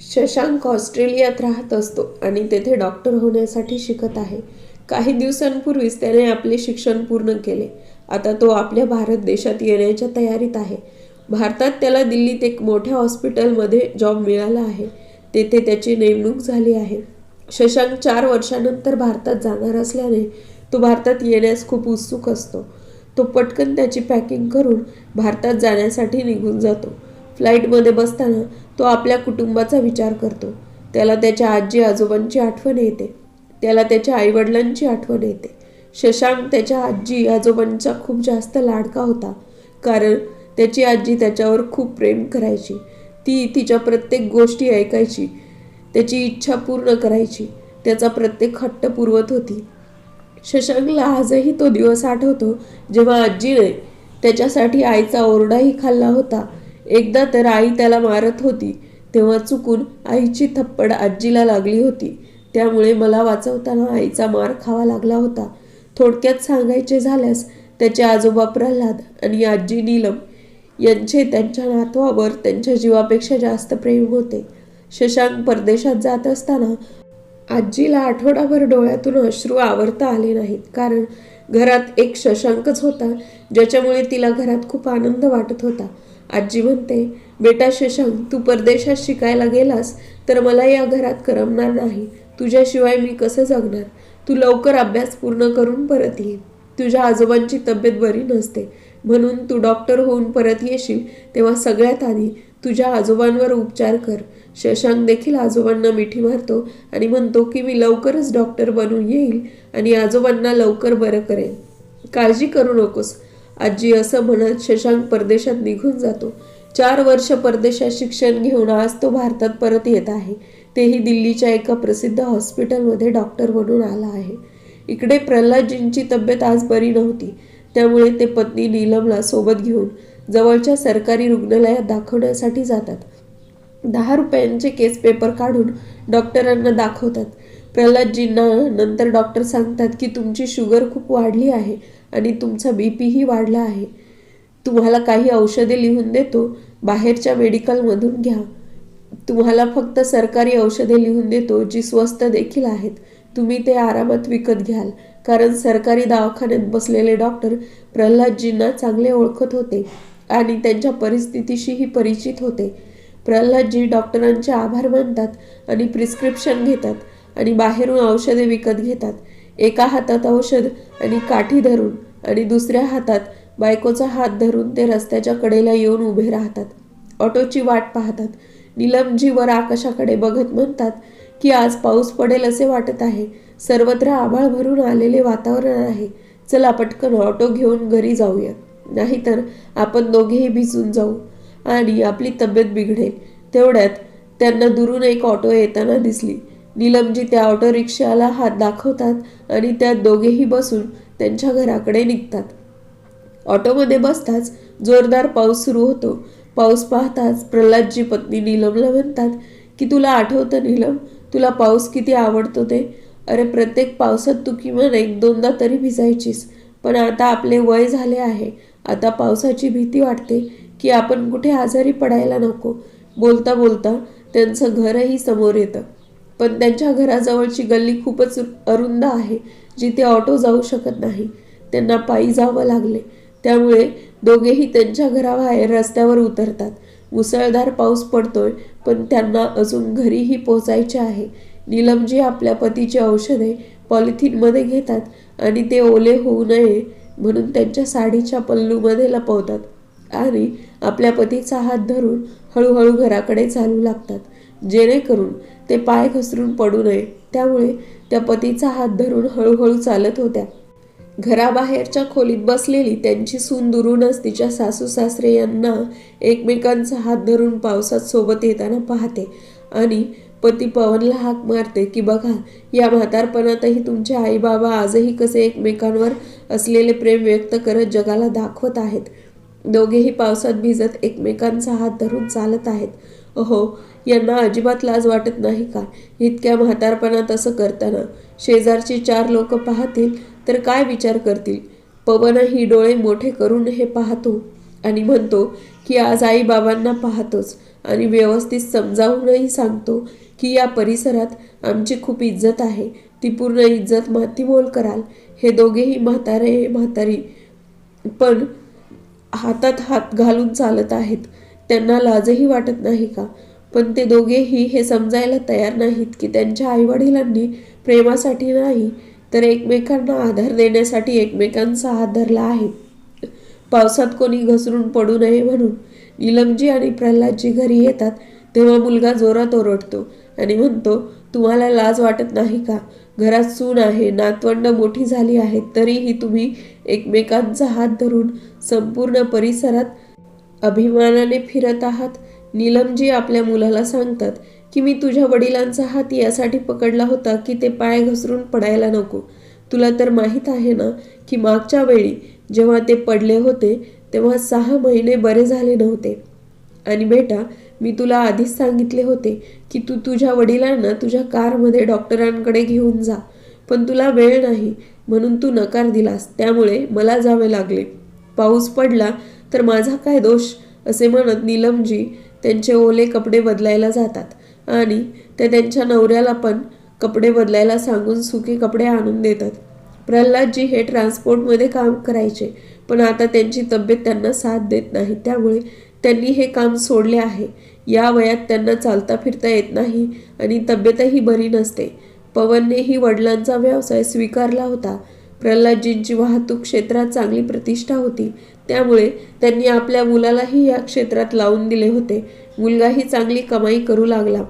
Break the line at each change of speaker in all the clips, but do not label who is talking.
शशांक ऑस्ट्रेलियात राहत असतो आणि तेथे डॉक्टर होण्यासाठी शिकत आहे. काही दिवसांपूर्वीच त्याने आपले शिक्षण पूर्ण केले. आता तो आपल्या भारत देशात येण्याच्या तयारीत आहे. भारतात त्याला दिल्लीत एक मोठ्या हॉस्पिटलमध्ये जॉब मिळाला आहे. तेथे त्याची नेमणूक झाली आहे. शशांक चार वर्षानंतर भारतात जाणार असल्याने तो भारतात येण्यास खूप उत्सुक असतो. तो पटकन त्याची पॅकिंग करून भारतात जाण्यासाठी निघून जातो. फ्लाईटमध्ये बसताना तो आपल्या कुटुंबाचा विचार करतो. त्याला त्याच्या आजी आजोबांची आठवण येते. त्याला त्याच्या आईवडिलांची आठवण येते. शशांक त्याच्या आजी आजोबांचा खूप जास्त लाडका होता. कारण त्याची आजी त्याच्यावर खूप प्रेम करायची. ती तिच्या प्रत्येक गोष्टी ऐकायची. त्याची इच्छा पूर्ण करायची. त्याचा प्रत्येक हट्ट पुरवत होती. शशांकला आजही तो दिवस आठवतो जेव्हा आजीने त्याच्यासाठी आईचा ओरडाही खाल्ला होता. एकदा तर आई त्याला मारत होती तेव्हा चुकून आईची थप्पड आजीला लागली होती. त्यामुळे मला वाचवताना आईचा मार खावा लागला होता. थोडक्यात सांगायचे झाल्यास त्याचे आजोबा प्रल्हाद आणि आजी नीलम यांचे त्यांच्या नातवावर त्यांच्या जीवापेक्षा जास्त प्रेम होते. शशांक परदेशात जात असताना आजीला आठवडाभर डोळ्यातून अश्रू आवरता आले नाहीत. कारण घरात एक शशांकच होता ज्याच्यामुळे तिला घरात खूप आनंद वाटत होता. आजी म्हणते बेटा शशांक तू परदेशात शिकायला गेलास तर मला या घरात करमणार नाही. तुझ्याशिवाय मी कसं जगणार? तू लवकर अभ्यास पूर्ण करून परत ये. तुझ्या आजोबांची तब्येत बरी नसते. म्हणून तू डॉक्टर होऊन परत येशील तेव्हा सगळ्यात आधी तुझ्या आजोबांवर उपचार कर. शशांक देखील आजोबांना मिठी मारतो आणि म्हणतो की मी लवकरच डॉक्टर बनून येईल आणि आजोबांना लवकर बरं करेन. काळजी करू नकोस. आजी असं म्हणत शशांक परदेशात निघून जातो. चार वर्ष परदेशात शिक्षण घेऊन आज तो भारतात परत येत आहे. तेही दिल्लीच्या एका प्रसिद्ध हॉस्पिटलमध्ये डॉक्टर म्हणून आला आहे. इकडे प्रल्हादजींची तब्येत आज बरी नव्हती. त्यामुळे ते पत्नी नीलमला सोबत घेऊन जवळच्या सरकारी रुग्णालयात दाखवण्यासाठी जातात. दहा रुपयांचे केस पेपर काढून डॉक्टरांना दाखवतात. प्रल्हादजींना नंतर डॉक्टर सांगतात की तुमची शुगर खूप वाढली आहे. आणि तुमचा बी पीही वाढला आहे. तुम्हाला काही औषधे लिहून देतो. बाहेरच्या मेडिकलमधून घ्या. तुम्हाला फक्त सरकारी औषधे लिहून देतो जी स्वस्त देखील आहेत. तुम्ही ते आरामात विकत घ्याल. कारण सरकारी दवाखान्यात बसलेले डॉक्टर प्रल्हादजींना चांगले ओळखत होते आणि त्यांच्या परिस्थितीशीही परिचित होते. प्रल्हादजी डॉक्टरांचे आभार मानतात आणि प्रिस्क्रिप्शन घेतात आणि बाहेरून औषधे विकत घेतात. एका हातात औषध आणि काठी धरून आणि दुसऱ्या हातात बायकोचा हात धरून ते रस्त्याच्या कडेला येऊन उभे राहतात. ऑटोची वाट पाहतात. निलमजी वर आकाशाकडे बघत म्हणतात की आज पाऊस पडेल असे वाटत आहे. सर्वत्र आभाळ भरून आलेले वातावरण आहे. चला पटकन ऑटो घेऊन घरी जाऊया. नाहीतर आपण दोघेही भिजून जाऊ. आणि आपली तब्येत बिघडेल. तेवढ्यात त्यांना दुरून एक ऑटो येताना दिसली. नीलमजी त्या ऑटो रिक्षाला हात दाखवतात आणि त्यात दोघेही बसून त्यांच्या घराकडे निघतात. ऑटोमध्ये बसताच जोरदार पाऊस सुरू होतो. पाऊस पाहताच प्रल्हादजी पत्नी नीलमला म्हणतात की तुला आठवतं नीलम? तुला पाऊस किती आवडतो ते? अरे प्रत्येक पावसात तू किमान एक दोनदा तरी भिजायचीस. पण आता आपले वय झाले आहे. आता पावसाची भीती वाटते की आपण कुठे आजारी पडायला नको. बोलता बोलता त्यांचं घरही समोर येतं. पण त्यांच्या घराजवळची गल्ली खूपच अरुंद आहे जिथे ऑटो जाऊ शकत नाही. त्यांना पायी जावं लागले. त्यामुळे दोघेही त्यांच्या घराबाहेर रस्त्यावर उतरतात. मुसळधार पाऊस पडतोय पण त्यांना अजून घरीही पोचायचे आहे. नीलमजी आपल्या पतीची औषधे पॉलिथिनमध्ये घेतात आणि ते ओले होऊ नये म्हणून त्यांच्या साडीच्या पल्लूमध्ये लपवतात आणि आपल्या पतीचा हात धरून हळूहळू घराकडे चालू लागतात. जेणेकरून ते पाय घसरून पडू नये. त्यामुळे त्या पतीचा हात धरून हळूहळू चालत होत्या. घराबाहेरच्या खोलीत बसलेली त्यांची सून दुरूनच तिच्या सासू सासरे यांना एकमेकांचा हात धरून पावसात सोबत येताना पाहते. आणि पती पवनला हाक मारते की बघा या म्हातारपणातही तुमचे आई बाबा आजही कसे एकमेकांवर असलेले प्रेम व्यक्त करत जगाला दाखवत आहेत. दोघेही पावसात भिजत एकमेकांचा हात धरून चालत आहेत. अहो यांना अजिबात लाज वाटत नाही का? इतक्या म्हातारपणात असं करताना शेजारची चार लोक पाहतील तर काय विचार करतील? पवनही डोळे मोठे करून हे पाहतो आणि म्हणतो की आज आई बाबांना पाहतोच आणि व्यवस्थित समजावूनही सांगतो की या परिसरात आमची खूप इज्जत आहे. ती पूर्ण इज्जत मातीमोल कराल. हे दोघेही म्हातारे म्हातारी पण हातात हात घालून चालत आहेत. त्यांना लाजही वाटत नाही का? पण ते दोघेही हे समजायला तयार नाहीत की त्यांच्या आईवडिलांनी प्रेमासाठी नाही तर एकमेकांना आधार देण्यासाठी एकमेकांचा हात धरला आहे. पावसात कोणी घसरून पडू नये म्हणून निलमजी आणि प्रल्हादजी घरी येतात तेव्हा मुलगा जोरात ओरडतो आणि म्हणतो तुम्हाला लाज वाटत नाही का? घरात सून आहे नातवंड मोठी झाली आहेत तरीही तुम्ही एकमेकांचा हात धरून संपूर्ण परिसरात अभिमानाने फिरत आहात. नीलमजी आपल्या मुलाला सांगतात की मी तुझ्या वडिलांचा हात यासाठी पकडला होता की ते पाय घसरून पडायला नको. तुला तर माहीत आहे ना की मागच्या वेळी जेव्हा ते पडले होते तेव्हा सहा महिने बरे झाले नव्हते. आणि बेटा मी तुला आधीच सांगितले होते की तू तुझ्या वडिलांना तुझ्या कारमध्ये डॉक्टरांकडे घेऊन जा. पण तुला वेळ नाही म्हणून तू नकार दिलास. त्यामुळे मला जावे लागले. पाऊस पडला तर माझा काय दोष? असे म्हणत नीलमजी त्यांचे ओले कपडे बदलायला जातात आणि ते त्यांच्या नवऱ्याला पण कपडे बदलायला सांगून सुके कपडे आणून देतात. प्रल्हादजी हे ट्रान्सपोर्टमध्ये काम करायचे पण आता त्यांची तब्येत त्यांना साथ देत नाही. त्यामुळे त्यांनी हे काम सोडले आहे. या वयात त्यांना चालता फिरता येत नाही आणि तब्येतही बरी नसते. पवननेही वडिलांचा व्यवसाय स्वीकारला होता. प्रल्हादजींची वाहतूक क्षेत्रात चांगली प्रतिष्ठा होती. त्यामुळे त्यांनी आपल्या मुलालाही या क्षेत्रात लावून दिले होते. मुलगाही चांगली कमाई करू लागला.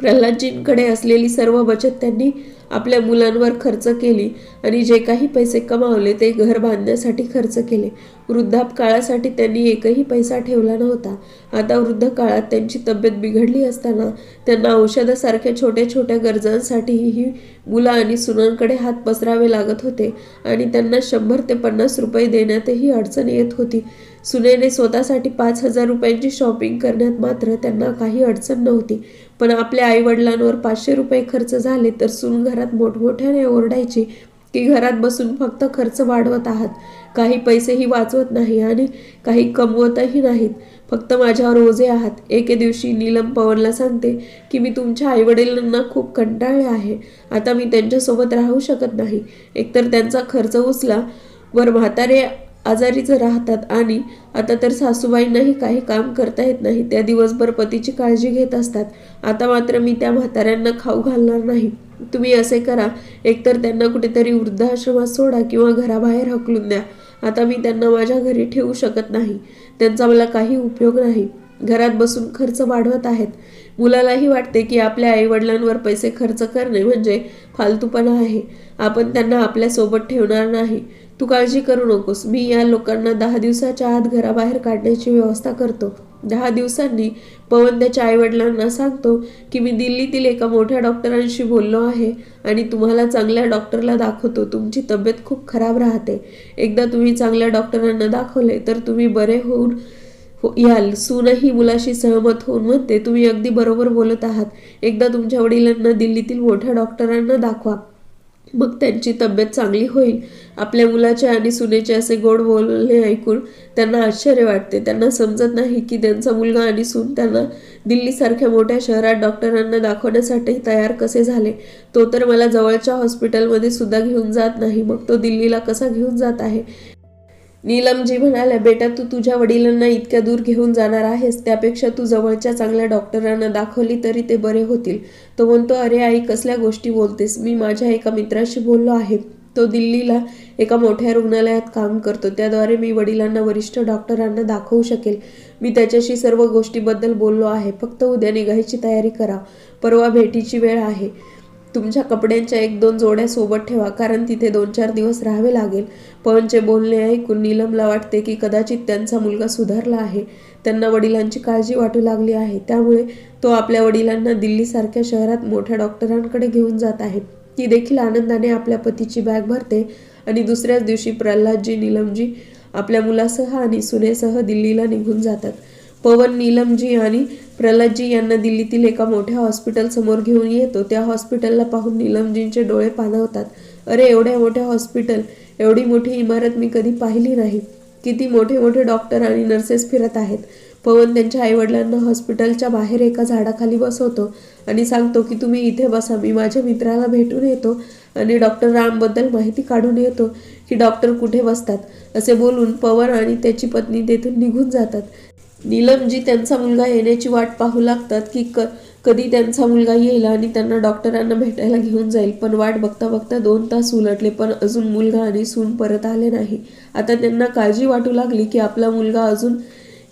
प्रल्हादजींकडे असलेली सर्व बचत त्यांनी आपल्या मुलांवर खर्च केली आणि जे काही पैसे कमावले ते घर बांधण्यासाठी खर्च केले. वृद्धापकाळासाठी त्यांनी एकही पैसा ठेवला नव्हता. आता वृद्ध काळात त्यांची तब्येत बिघडली असताना त्यांना औषधासारख्या छोट्या छोट्या गरजांसाठीही मुलं आणि सुनांकडे हात पसरावे लागत होते आणि त्यांना शंभर ते पन्नास रुपये देण्यातही अडचण येत होती. सुनेने स्वतःसाठी पाच हजार रुपयांची शॉपिंग करण्यात मात्र त्यांना काही अडचण नव्हती. पण आपल्या आईवडिलांवर पाचशे रुपये खर्च झाले तर सून घरात मोठमोठ्याने ओरडायची की घरात बसून फक्त खर्च वाढवत आहात. काही पैसेही वाचवत नाही आणि काही कमवतही नाहीत. फक्त माझ्यावर ओझे आहात. एके दिवशी नीलम पवनला सांगते की मी तुमच्या आईवडिलांना खूप कंटाळले आहे. आता मी त्यांच्यासोबत राहू शकत नाही. एकतर त्यांचा खर्च उचला. वर म्हातारे आजारीच राहतात आणि आता तर सासूबाईंनाही काही काम करता येत नाही त्या दिवसभर पतीची काळजी घेत असतात. आता मात्र मी त्या म्हाताऱ्यांना खाऊ घालणार नाही. तुम्ही असे करा. एकतर त्यांना कुठेतरी वृद्धाश्रमात सोडा किंवा घराबाहेर हकलून द्या. आता मी त्यांना माझ्या घरी ठेवू शकत नाही. त्यांचा मला काही उपयोग नाही. घरात बसून खर्च वाढवत आहेत. मुलालाही वाटते की आपल्या आईवडिलांवर पैसे खर्च करणे म्हणजे फालतूपणा आहे. आपण त्यांना आपल्यासोबत ठेवणार नाही. तू काळजी करू नकोस. मी या लोकांना दहा दिवसाच्या आत घराबाहेर काढण्याची व्यवस्था करतो. दहा दिवसांनी पवन त्याच्या आईवडिलांना सांगतो की मी दिल्लीतील एका मोठ्या डॉक्टरांशी बोललो आहे आणि तुम्हाला चांगल्या डॉक्टरला दाखवतो. तुमची तब्येत खूप खराब राहते. एकदा तुम्ही चांगल्या डॉक्टरांना दाखवले तर तुम्ही बरे होऊन हो याल. सूनही मुलाशी सहमत होऊन म्हणते तुम्ही अगदी बरोबर बोलत आहात. एकदा तुमच्या वडिलांना दिल्लीतील मोठ्या डॉक्टरांना दाखवा. मग त्यांची तब्येत चांगली होईल. आपल्या मुलाचे आणि सुनेचे असे गोड बोलणे ऐकून त्यांना आश्चर्य वाटते. त्यांना समजत नाही की त्यांचा मुलगा आणि सून त्यांना दिल्लीसारख्या मोठ्या शहरात डॉक्टरांना दाखवण्यासाठी तयार कसे झाले. तो तर मला जवळच्या हॉस्पिटलमध्ये सुद्धा घेऊन जात नाही. मग तो दिल्लीला कसा घेऊन जात आहे? नीलमजी म्हणाल्या बेटा तू तुझ्या वडिलांना इतक्या दूर घेऊन जाणार आहेस त्यापेक्षा तू जवळच्या चांगल्या डॉक्टरांना दाखवली तरी ते बरे होतील. तो म्हणतो अरे आई कसल्या गोष्टी बोलतेस? मी माझ्या एका मित्राशी बोललो आहे. तो दिल्लीला एका मोठ्या रुग्णालयात काम करतो. त्याद्वारे मी वडिलांना वरिष्ठ डॉक्टरांना दाखवू शकेल. मी त्याच्याशी सर्व गोष्टीबद्दल बोललो आहे. फक्त उद्या निघायची तयारी करा. परवा भेटीची वेळ आहे. तुमच्या कपड्यांच्या एक दोन जोड्या सोबत ठेवा कारण तिथे दोन चार दिवस राहावे लागेल. पवनचे बोलणे ऐकून नीलमला वाटते की कदाचित त्यांचा मुलगा सुधारला आहे त्यांना वडिलांची काळजी वाटू लागली आहे. त्यामुळे तो आपल्या वडिलांना दिल्लीसारख्या शहरात मोठ्या डॉक्टरांकडे घेऊन जात आहे. ती देखील आनंदाने आपल्या पतीची बॅग भरते आणि दुसऱ्याच दिवशी प्रल्हादजी नीलमजी आपल्या मुलासह आणि सुनेसह दिल्लीला निघून जातात. पवन नीलमजी आणि प्रल्हादजी यांना दिल्लीतील एका मोठ्या हॉस्पिटल समोर घेऊन येतो. त्या हॉस्पिटलला पाहून नीलमजींचे डोळे पाणवतात अरे एवढ्या मोठ्या हॉस्पिटल एवढी मोठी इमारत मी कधी पाहिली नाही. किती मोठे मोठे डॉक्टर आणि नर्सेस फिरत आहेत. पवन त्यांच्या आईवडिलांना हॉस्पिटलच्या बाहेर एका झाडाखाली बसवतो आणि सांगतो की तुम्ही इथे बसा मी माझ्या मित्राला भेटून येतो आणि डॉक्टर रामबद्दल माहिती काढून येतो की डॉक्टर कुठे बसतात. असे बोलून पवन आणि त्याची पत्नी तेथून निघून जातात. नीलमजी त्यांचा मुलगा येण्याची वाट पाहू लागतात की क कधी त्यांचा मुलगा येईल आणि त्यांना डॉक्टरांना भेटायला घेऊन जाईल. पण वाट बघता बघता दोन तास उलटले पण अजून मुलगा आणि सून परत आले नाही. आता त्यांना काळजी वाटू लागली की आपला मुलगा अजून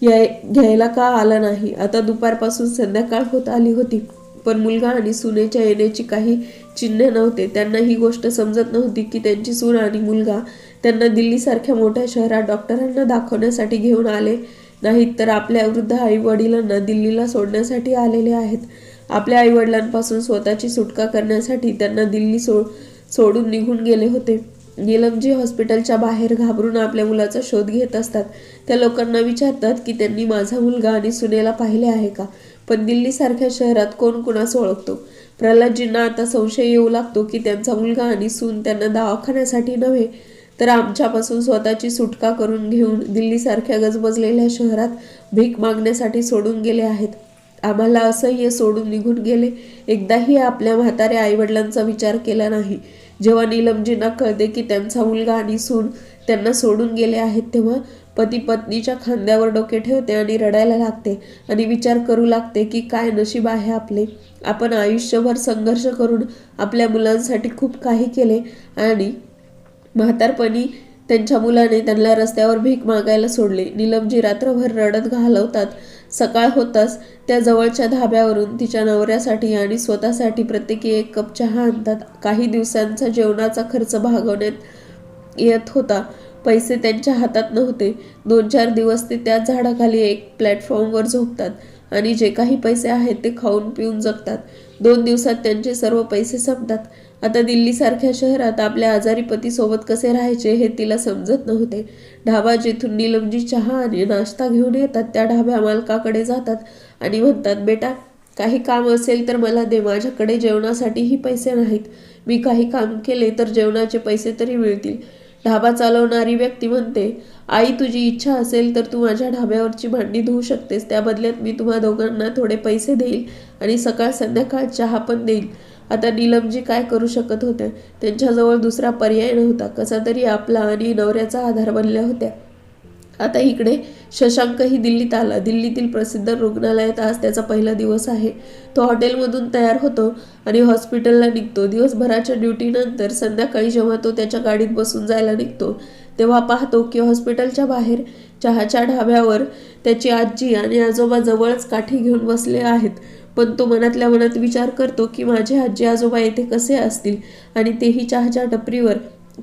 याय घ्यायला का आला नाही? आता दुपारपासून संध्याकाळ होत आली होती पण मुलगा आणि सुनेच्या येण्याची काही चिन्ह नव्हते. त्यांना ही गोष्ट समजत नव्हती की त्यांची सून आणि मुलगा त्यांना दिल्लीसारख्या मोठ्या शहरात डॉक्टरांना दाखवण्यासाठी घेऊन आले नाहीत तर आपल्या वृद्ध आई वडिलांना दिल्लीला सोडण्यासाठी आलेले आहेत. आपल्या आई वडिलांपासून स्वतःची सुटका करण्यासाठी त्यांना दिल्ली सो सोडून निघून गेले होते. नीलमजी हॉस्पिटलच्या बाहेर घाबरून आपल्या मुलाचा शोध घेत असतात. त्या लोकांना विचारतात की त्यांनी माझा मुलगा आणि सुनेला पाहिले आहे का? पण दिल्लीसारख्या शहरात कोण कुणास ओळखतो? प्रल्हादजींना आता संशय येऊ लागतो की त्यांचा मुलगा आणि सून त्यांना दवाखान्यासाठी नव्हे. तर आमच्यापासून स्वतःची सुटका करून घेऊन दिल्लीसारख्या गजबजलेल्या शहरात भीक मागण्यासाठी सोडून गेले आहेत. आम्हाला असह्य सोडून निघून गेले. एकदाही आपल्या म्हाताऱ्या आईवडिलांचा विचार केला नाही. जेव्हा नीलमजींना कळते की त्यांचा मुलगा आणि सून त्यांना सोडून गेले आहेत तेव्हा पती पत्नीच्या खांद्यावर डोके ठेवते आणि रडायला लागते आणि विचार करू लागते की काय नशीब आहे आपले. आपण आयुष्यभर संघर्ष करून आपल्या मुलांसाठी खूप काही केले आणि म्हातारपणी त्यांच्या मुलाने त्यांना रस्त्यावर भीक मागायला सोडले. नीलमजी रात्रभर रडत घालवतात. सकाळ होताच त्या जवळच्या धाब्यावरून तिच्या नवऱ्यासाठी आणि स्वतःसाठी प्रत्येकी एक कप चहा आणतात. काही दिवसांचा जेवणाचा खर्च भागवण्यात येत होता. पैसे त्यांच्या हातात नव्हते. दोन चार दिवस ते त्याच झाडाखाली एक प्लॅटफॉर्मवर झोपतात आणि जे काही पैसे आहेत ते खाऊन पिऊन जगतात. दोन दिवसात त्यांचे सर्व पैसे संपतात. आता दिल्लीसारख्या शहरात आपल्या आजारी पतीसोबत कसे राहायचे हे तिला समजत नव्हते. ढाबा जिथून नीलमजी चहा आणि नाश्ता घेऊन येतात त्या ढाब्या मालकाकडे जातात आणि म्हणतात बेटा काही काम असेल तर मला दे माझ्याकडे जेवणासाठीही पैसे नाहीत. मी काही काम केले तर जेवणाचे पैसे तरी मिळतील. ढाबा चालवणारी व्यक्ती म्हणते आई तुझी इच्छा असेल तर तू माझ्या ढाब्यावरची भांडी धुवू शकतेस. त्या बदल्यात मी तुम्हा दोघांना थोडे पैसे देईल आणि सकाळ संध्याकाळ चहा पण देईल. आता नीलमजी काय करू शकत होत्या त्यांच्याजवळ दुसरा पर्याय नव्हता. कसा तरी आपला आणि नवऱ्याचा आधार बनल्या होत्या. आता इकडे शशांकही दिल्लीत आला. दिल्लीतील प्रसिद्ध रुग्णालयात आज त्याचा पहिला दिवस आहे. तो हॉटेलमधून तयार होतो आणि हॉस्पिटलला निघतो. दिवसभराच्या ड्युटीनंतर संध्याकाळी जेव्हा तो त्याच्या गाडीत बसून जायला निघतो तेव्हा पाहतो की हॉस्पिटलच्या बाहेर चहाच्या ढाब्यावर त्याची आजी आणि आजोबा जवळच काठी घेऊन बसले आहेत. पण तो मनातल्या मनात विचार करतो की माझे आजी आजोबा येथे कसे असतील आणि तेही चहाच्या टपरीवर.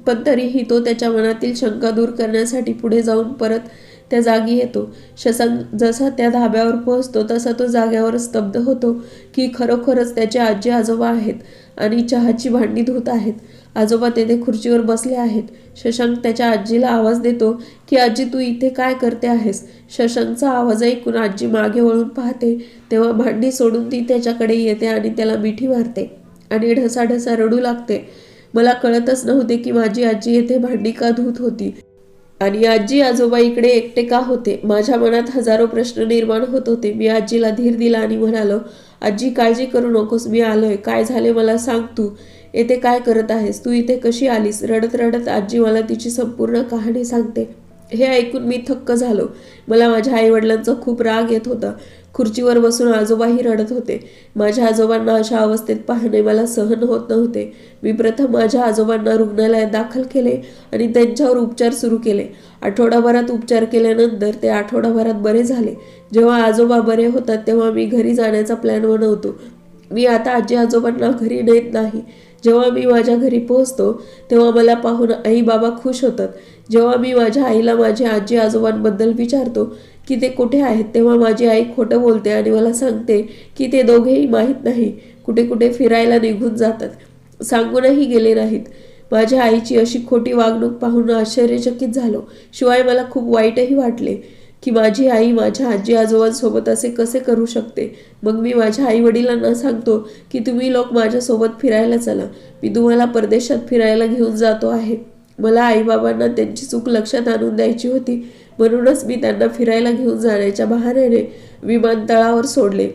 पण तरीही तो त्याच्या मनातील शंका दूर करण्यासाठी पुढे जाऊन परत त्या जागी येतो. शशांक जसा त्या धाब्यावर पोहोचतो तसा तो जाग्यावर स्तब्ध होतो की खरोखरच त्याचे आजी आजोबा आहेत आणि चहाची भांडी धुत आहेत. आजोबा तेथे खुर्चीवर बसले आहेत. शशांक त्याच्या आजीला आवाज देतो की आजी तू इथे काय करते आहेस? शशांकचा आवाज ऐकून आजी मागे वळून पाहते. तेव्हा भांडी सोडून ती त्याच्याकडे येते आणि त्याला मिठी मारते आणि ढसाढसा रडू लागते. मला कळतच नव्हते की माझी आजी येथे भांडी का धुत होती. आणि आजी आजोबा इकडे एकटे का होते? माझ्या मनात हजारो प्रश्न निर्माण होत होते. मी आजीला धीर दिला आणि म्हणालो आजी काळजी करू नकोस मी आलोय. काय झाले मला सांग तू. येथे काय करत आहेस? तू इथे कशी आलीस रडत रडत आजी मला तिची संपूर्ण कहाणी सांगते. हे ऐकून मी थक्क झालो. मला माझ्या आईवडिलांचा खूप राग येत होता. खुर्चीवर बसून आजोबाही रडत होते. माझ्या आजोबांना अशा अवस्थेत पाहणे मला सहन होत नव्हते. मी प्रथम माझ्या आजोबांना रुग्णालयात दाखल केले आणि त्यांच्यावर उपचार सुरू केले. आठवडाभरात उपचार केल्यानंतर ते आठवडाभरात बरे झाले. जेव्हा आजोबा बरे होतात तेव्हा मी घरी जाण्याचा प्लॅन बनवतो. मी आता आजी आजोबांना घरी नेत नाही. जेव्हा मी माझ्या घरी पोहोचतो तेव्हा मला पाहून आई बाबा खुश होतात. जेव्हा मी माझ्या आईला माझ्या आजी आजोबांबद्दल विचारतो की ते कुठे आहेत तेव्हा माझी आई खोटं बोलते आणि मला सांगते की ते दोघेही माहीत नाही. कुठे कुठे फिरायला निघून जातात. सांगूनही गेले नाहीत. माझ्या आईची अशी खोटी वागणूक पाहून आश्चर्यचकित झालो. शिवाय मला खूप वाईटही वाटले. की माझी आई माझ्या आजी आजोबांसोबत असे कसे करू शकते? मग मी माझ्या आई वडिलांना सांगतो की तुम्ही लोक माझ्यासोबत फिरायला चला. मी तुम्हाला परदेशात फिरायला घेऊन जातो आहे. मला आईबाबांना त्यांची चूक लक्षात आणून द्यायची होती. म्हणूनच मी त्यांना फिरायला घेऊन जाण्याच्या बहाण्याने विमानतळावर सोडले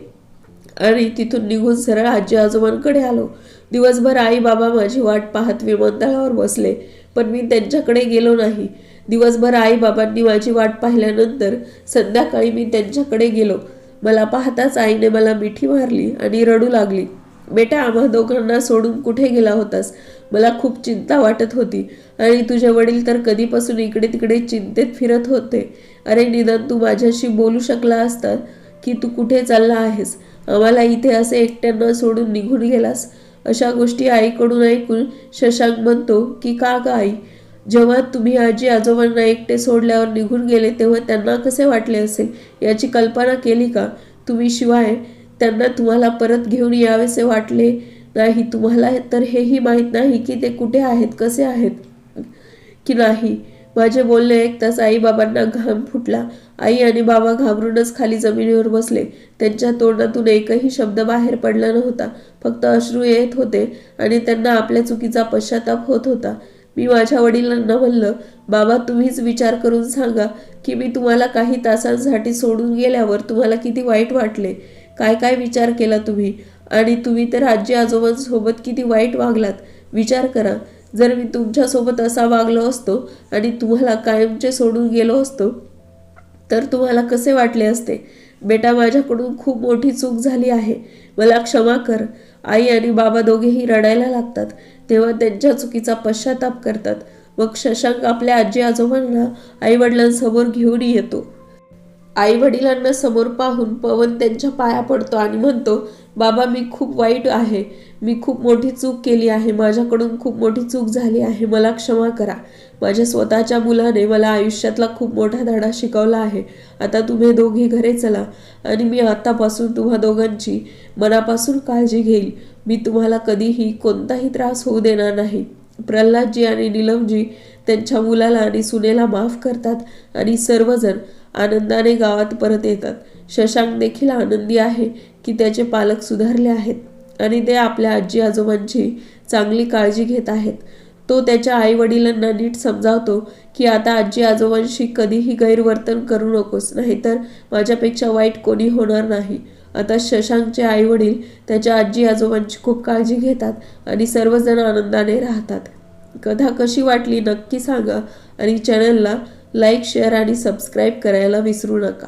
आणि तिथून निघून सरळ आजी आजोबांकडे आलो. दिवसभर आई बाबा माझी वाट पाहत विमानतळावर बसले पण मी त्यांच्याकडे गेलो नाही. दिवसभर आई बाबांनी माझी वाट पाहिल्यानंतर संध्याकाळी मी त्यांच्याकडे गेलो. मला पाहताच आईने मला मिठी मारली आणि रडू लागली. बेटा आम्हा दोघांना सोडून कुठे गेला होतास? मला खूप चिंता वाटत होती आणि तुझे वडील तर कधीपासून इकडे तिकडे चिंतेत फिरत होते. अरे निदान तू माझ्याशी बोलू शकला असता की तू कुठे चालला आहेस? आम्हाला इथे असे एकट्यांना सोडून निघून गेलास? अशा गोष्टी आईकडून ऐकून शशांक म्हणतो की का ग आई? जेव्हा तुम्ही आजी आजोबांना एकटे सोडल्यावर निघून गेले तेव्हा त्यांना कसे वाटले असेल? याची कल्पना केली का? तुम्ही शिवाय त्यांना तुम्हाला परत घेऊन यावेसे वाटले नाही? तुम्हाला तर हेही माहीत नाही की ते कुठे आहेत कसे आहेत? की नाही? माझे बोलणे एक तास आईबाबांना घाम फुटला. आई आणि बाबा घाबरूनच खाली जमिनीवर बसले. त्यांच्या तोंडातून एकही शब्द बाहेर पडला नव्हता. फक्त अश्रू येत होते आणि त्यांना आपल्या चुकीचा पश्चाताप होत होता. मी माझ्या वडिलांना म्हणलं बाबा तुम्हीच विचार करून सांगा की मी तुम्हाला काही तासांसाठी सोडून गेल्यावर तुम्हाला किती वाईट वाटले? काय काय विचार केला तुम्ही? आणि तुम्ही तर आजी आजोबांसोबत किती वाईट वागलात. विचार करा. जर मी तुमच्यासोबत असा वागलो असतो आणि तुम्हाला कायमचे सोडून गेलो असतो तर तुम्हाला कसे वाटले असते? बेटा माझ्याकडून खूप मोठी चूक झाली आहे. मला क्षमा कर. आई आणि बाबा दोघेही रडायला लागतात. तेव्हा त्यांच्या चुकीचा पश्चाताप करतात मग शशांक आपल्या आजी आजोबांना आई वडिलांसमोर घेऊन येतो. आई वडिलांना समोर पाहून पवन त्यांच्या पाया पडतो आणि म्हणतो बाबा मी खूप वाईट आहे. मी खूप मोठी चूक केली आहे. माझ्याकडून खूप मोठी चूक झाली आहे. मला क्षमा करा. माझ्या स्वतःच्या मुलाने मला आयुष्यातला खूप मोठा धडा शिकवला आहे. आता तुम्ही दोघी घरी चला आणि मी आतापासून तुम्हा दोघांची मनापासून काळजी घेईल. मी तुम्हाला कधीही कोणताही त्रास होऊ देणार नाही. प्रल्हादजी आणि निलमजी त्यांच्या मुलाला आणि सुनेला माफ करतात आणि सर्वजण आनंदाने गावात परत येतात. शशांक देखील आनंदी आहे की त्याचे पालक सुधारले आहेत आणि ते आपल्या आजी आजोबांची चांगली काळजी घेत आहेत. तो त्याच्या आई वडिलांना नीट समजावतो की आता आजी आजोबांशी कधीही गैरवर्तन करू नकोस नाहीतर माझ्यापेक्षा वाईट कोणी होणार नाही. आता शशांकचे आई वडील त्याच्या आजी आजोबांची खूप काळजी घेतात आणि सर्वजण आनंदाने राहतात. कथा कशी वाटली नक्की सांगा आणि चॅनलला लाईक शेअर आणि सबस्क्राईब करायला विसरू नका.